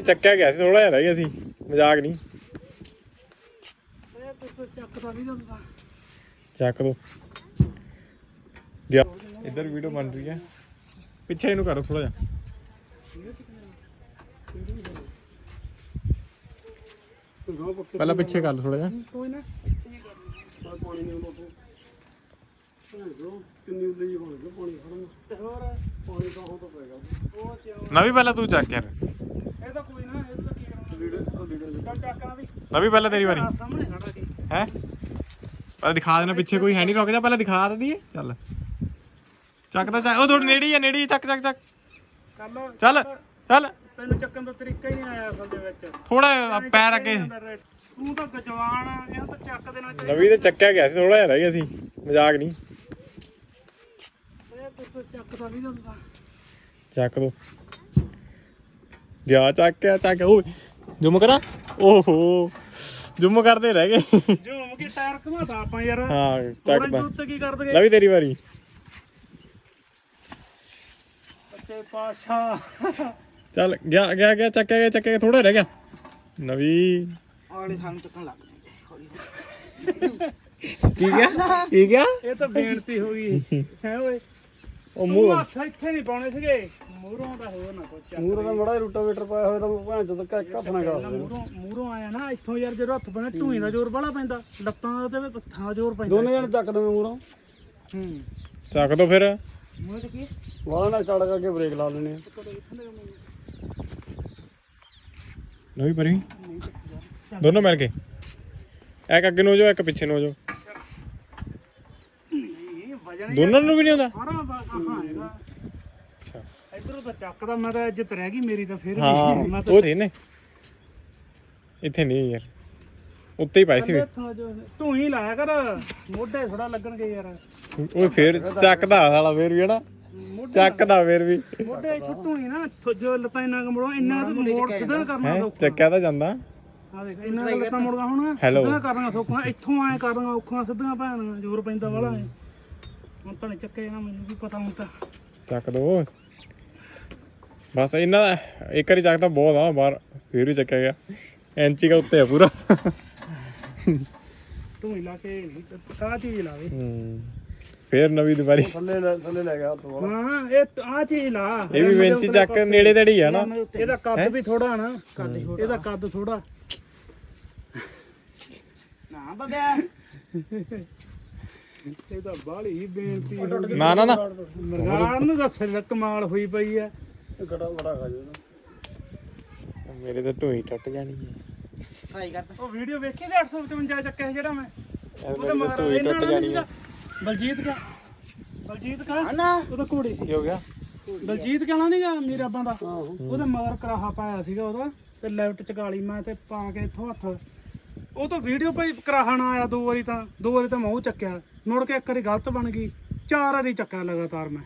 ਚੱਕਿਆ ਗਿਆ ਸੀ ਥੋੜਾ ਜਿਹਾ ਰਹਿ ਗਿਆ ਸੀ ਮਜ਼ਾਕ ਨਹੀਂ। ਇਹ ਤੇ ਚੱਕਦਾ ਨਹੀਂ ਜਾਂਦਾ ਚੱਕ ਦੋ। ਇੱਧਰ ਵੀਡੀਓ ਬਣ ਰਹੀ ਹੈ। ਪਿੱਛੇ ਇਹਨੂੰ ਕਰੋ ਥੋੜਾ ਜਿਹਾ। ਪਹਿਲਾਂ ਪਿੱਛੇ ਕਰ ਲਓ ਥੋੜਾ ਜਿਹਾ। ਕੋਈ ਨਾ। ਪਾਣੀ ਨਹੀਂ ਆਉਂਦਾ ਕਿੰਨੀ ਉੱਲੀ ਬਣ ਗਈ ਪਾਣੀ ਖੜਨ ਤੇ ਹੋਰ ਪਾਣੀ ਤਾਂ ਉਹ ਤਾਂ ਪੈਗਾ ਉਹ ਚ ਨਵੀਂ ਪਹਿਲਾਂ ਤੂੰ ਚੱਕ ਯਾਰ। ਨਾ ਇਹ ਤਾਂ ਕੀ ਕਰਨਾ ਲੀੜੇ ਉਹ ਲੀੜੇ ਚੱਲ ਚੱਕਣਾ ਵੀ ਨਵੀਂ ਪਹਿਲਾਂ ਤੇਰੀ ਵਾਰੀ। ਆਹ ਸਾਹਮਣੇ ਖੜਾ ਕੀ ਹੈ? ਪਹਿਲਾਂ ਦਿਖਾ ਦੇਣਾ ਪਿੱਛੇ ਕੋਈ ਹੈ ਨਹੀਂ ਰੁਕ ਜਾ ਪਹਿਲਾਂ ਦਿਖਾ ਦਈਏ। ਚੱਲ। ਚੱਕ ਤਾਂ ਚੱਕ। ਉਹ ਥੋੜੀ ਨੇੜੀ ਆ ਨੇੜੀ ਚੱਕ ਚੱਕ ਚੱਕ। ਚੱਲ ਚੱਲ। ਤੈਨੂੰ ਚੱਕਣ ਦਾ ਤਰੀਕਾ ਹੀ ਨਹੀਂ ਆਇਆ ਅਸਲ ਦੇ ਵਿੱਚ। ਥੋੜਾ ਪੈਰ ਅੱਗੇ। ਤੂੰ ਤਾਂ ਗਜਵਾਨ ਆ ਇਹਨੂੰ ਤਾਂ ਚੱਕ ਦੇਣਾ ਚਾਹੀਦਾ। ਨਵੀਂ ਤੇ ਚੱਕਿਆ ਗਿਆ ਸੀ ਥੋੜਾ ਜਿਹਾ ਰਹਿ ਗਿਆ ਸੀ। ਮਜ਼ਾਕ ਨਹੀਂ। ਇਹ ਤੇ ਚੱਕਦਾ ਨਹੀਂ ਜਾਂਦਾ ਚੱਕ ਦੋ। ਜਾ ਚੱਕਿਆ ਚੱਕ। ਓਏ। ਜੁਮ ਕਰਾਂ? ਓਹੋ। ਜੁਮ ਕਰਦੇ ਰਹਿ ਗਏ। ਜੋ ਕਿ ਟਾਇਰ ਘਮਾਤਾ ਆਪਾਂ ਯਾਰ। ਹਾਂ ਚੱਕ ਇਹਦੇ ਉੱਤੇ ਕੀ ਕਰ ਦਗੇ ਨਵੀਂ ਤੇਰੀ ਵਾਰੀ। ਬੱਚੇ ਪਾਸ਼ਾ ਚੱਲ ਗਿਆ ਗਿਆ ਗਿਆ ਚੱਕਿਆ ਗਿਆ ਚੱਕਿਆ ਗਿਆ ਥੋੜਾ ਰਹਿ ਗਿਆ। ਨਵੀਂ। ਅਗਲੇ ਸਾਨੂੰ ਚੱਕਣ ਲੱਗ ਕੀ ਗਿਆ? ਕੀ ਗਿਆ? ਇਹ ਤਾਂ ਬੇਨਤੀ ਹੋ ਗਈ। ਹੈ ਓਏ। ਉਹ ਤੂੰ ਮੂੰਹ ਹੱਥ ਇੱਥੇ ਨਹੀਂ ਪਾਉਣੇ ਸੀਗੇ। ਮੂਹਰੋਂ ਦਾ ਹੋਰ ਨਾ ਕੁਛ ਚੱਕ ਮੂਰ ਦਾ ਮੜਾ ਰੂਟਾਵੇਟਰ ਪਾਇਆ ਹੋਇਆ ਤਾਂ ਭੈਣ ਜਦੋਂ ਕੱਖ ਹੱਥ ਨਾ ਕਰ ਮੂਹਰੋਂ ਮੂਹਰੋਂ ਆਇਆ ਨਾ ਇੱਥੋਂ ਯਾਰ ਜਦੋਂ ਹੱਥ ਬਣੇ ਢੂਈ ਦਾ ਜ਼ੋਰ ਬੜਾ ਪੈਂਦਾ। ਲੱਤਾਂ ਦਾ ਤੇ ਦਾ ਜ਼ੋਰ ਪੈਂਦਾ ਦੋਨੇ ਜਣ ਚੱਕ ਦਵੇਂ ਮੂਰੋਂ ਹੂੰ। ਚੱਕ ਦੋ ਫਿਰ। ਮੂੰਹ ਤੇ ਕੀ? ਵਾਲਾ ਨਾਲ ਚੜ ਕਰਕੇ ਬ੍ਰੇਕ ਲਾ ਲੈਣੇ ਆ। ਨਵੀਂ ਪਰੀ। ਦੋਨੋਂ ਮਿਲ ਕੇ। ਇੱਕ ਅੱਗੇ ਨੂੰ ਹੋ ਜਾਓ ਇੱਕ ਪਿੱਛੇ ਨੂੰ ਹੋ ਜਾਓ। ਵਜਣ ਦੋਨਾਂ ਨੂੰ ਵੀ ਨਹੀਂ ਆਉਂਦਾ? ਸਾਰਾ ਵਾ- ਹਾਂ ਹੈਗਾ ਅੱਛਾ। ਇਧਰੋਂ ਤਾਂ ਚੱਕਦਾ ਮੈਂ ਤਾਂ ਇੱਜ਼ਤ ਰਹਿ ਗਈ ਮੇਰੀ ਤਾਂ ਫਿਰ ਵੀ। ਹਾਂ ਮੈਂ ਤਾਂ ਉਹ ਥੇ ਨੇ। ਇੱਥੇ ਨਹੀਂ ਯਾਰ। ਉੱਤੇ ਹੀ ਪਾਈ ਸੀ ਜੋ ਤੂੰ ਹੀ ਲਾਇਆ ਕਰ ਮੋਢੇ ਥੋੜਾ ਲੱਗਣਗੇ ਯਾਰ। ਉਹ ਫੇਰ ਚੱਕਦਾ ਸਾਲਾ ਫੇਰ ਵੀ ਹਨਾ। ਮੋਢੇ ਚੱਕਦਾ ਫੇਰ ਵੀ। ਮੋਢੇ ਇੱਥੋਂ ਢੂਈ ਨਾ ਜੋ ਲੱਤਾਂ ਇੰਨਾ ਕੁ ਮੋੜੋ ਇੰਨਾ ਤਾਂ ਮੋੜ ਸਿੱਧਾ ਕਰਨਾ ਹੈ? ਸੌਖਾ। ਚੱਕਿਆ ਤਾਂ ਜਾਂਦਾ। ਆ ਦੇਖ ਇੰਨਾ ਕੁ ਲੱਤਾਂ ਮੁੜਦਾ ਹੁਣ Hello. ਸਿੱਧਾ ਕਰਨਾ ਸੌਖਾ ਇੱਥੋਂ ਐ ਕਰਨਾ ਔਖਾ ਸਿੱਧੀਆਂ ਭੈਣ ਜ਼ੋਰ ਪੈਂਦਾ ਵਾਲਾ ਐ। ਹੁਣ ਤਾਂ ਨਹੀਂ ਚੱਕੇ ਨਾ ਮੈਨੂੰ ਵੀ ਪਤਾ ਹੁਣ ਤਾਂ। ਚੱਕ ਦੋ ਬਸ ਇਹਨਾਂ ਦਾ ਇੱਕ ਵਾਰੀ ਚੱਕਦਾ ਬਹੁਤ ਆ ਬਾਹਰ ਫੇਰ ਵੀ ਚੱਕਿਆ ਗਿਆ। ਐਂਚੀ ਦਾ ਉੱਤੇ ਆ ਪੂਰਾ। ਢੂਈ ਲਾ ਕੇ ਸਾਹ ਚੀਜ਼ ਲਾਵੇ ਹੂੰ ਫੇਰ ਨਵੀਂ ਦੁਬਾਰੀ। ਥੱਲੇ ਲੈ ਥੱਲੇ ਲੈ ਗਿਆ ਹਾਂ ਇਹ ਆ ਚੀਜ਼ ਲਾ। ਇਹ ਵੀ ਬੈਂਚੀ ਚੱਕ ਨੇੜੇ ਤੇੜੀ ਆ ਨਾ। ਇਹਦਾ ਕੱਦ ਵੀ ਥੋੜਾ ਨਾ। ਕੱਦ ਛੋਟਾ। ਇਹਦਾ ਕੱਦ ਥੋੜਾ ਨਾ ਬੱਬਿਆ। ਇਹ ਤਾਂ ਬਾਹਲੀ ਹੀ ਬੇਨਤੀ ਨਾ ਨਾ ਨਾ। ਮਰਗਾਨ ਨੂੰ ਦੱਸ ਕਮਾਲ ਹੋਈ ਪਈ ਐ ਇਹ ਗੜਾ ਬੜਾ ਖਾ ਜਾਣਾ ਮੇਰੇ ਤਾਂ ਢੂਈ ਟੁੱਟ ਜਾਣੀ ਹੈ ਟਰਾਈ ਕਰ। ਉਹ ਵੀਡੀਓ ਵੇਖੀ ਤੇ 855 ਚੱਕਿਆ ਸੀ ਜਿਹੜਾ ਮੈਂ? ਉਹਦੇ ਮੇਰੇ ਤਾਂ ਮਗਰ ਢੂਈ ਇਹਨਾਂ ਟੁੱਟ ਨਾਲ ਜਾਣੀ ਸੀਗਾ। ਹੈ ਬਲਜੀਤ ਕਾ ਬਲਜੀਤ ਕਾ? ਨਾ ਉਹਦਾ ਘੋੜੀ ਸੀ। ਕੀ ਹੋ ਗਿਆ? ਬਲਜੀਤ ਕਹਣਾ ਨਹੀਂਗਾ ਮੀਰਾਬਾਂ ਦਾ? ਉਹਦੇ ਮਗਰ ਕਰਾਹਾ ਪਾਇਆ ਸੀਗਾ ਉਹਦਾ ਤੇ ਲੈਫਟ ਚਕਾਲੀ ਮੈਂ ਤੇ ਪਾ ਕੇ ਇੱਥੋਂ ਹੱਥ। ਉਹ ਤਾਂ ਵੀਡੀਓ ਭਾਈ ਕਰਾਹਾ ਨਾ ਆਇਆ ਦੋ ਵਾਰੀ ਤਾਂ ਦੋ ਵਾਰੀ ਤਾਂ ਮੈਂ ਉਹ ਚੱਕਿਆ। ਮੁੜ ਕੇ ਇੱਕ ਵਾਰੀ ਗਲਤ ਬਣ ਗਈ। ਚਾਰ ਵਾਰੀ ਚੱਕਿਆ ਲਗਾਤਾਰ ਮੈਂ।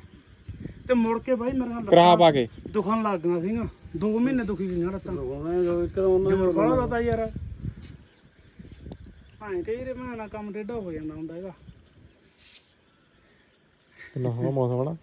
ਤੇ ਮੁੜ ਕੇ ਭਾਈ ਮੇਰੇ ਨਾਲ ਕਰਾ ਪਾ ਕੇ। ਦੁਖਣ ਲੱਗ ਗਿਆ ਸੀਗਾ 2 ਮਹੀਨੇ ਦੁਖੀ ਗਈਆਂ ਲੱਤਾਂ। ਜੋਰ ਬੜਾ ਲਾਤਾ ਯਾਰ। ਹਾਂ ਕਈ ਰੇ ਮੈਂ ਨਾ ਕੰਮ ਡੇਢਾ ਹੋ ਜਾਂਦਾ ਹੁੰਦਾ ਹੈਗਾ। ਨਾ ਮੌਸਮ ਬਣਾ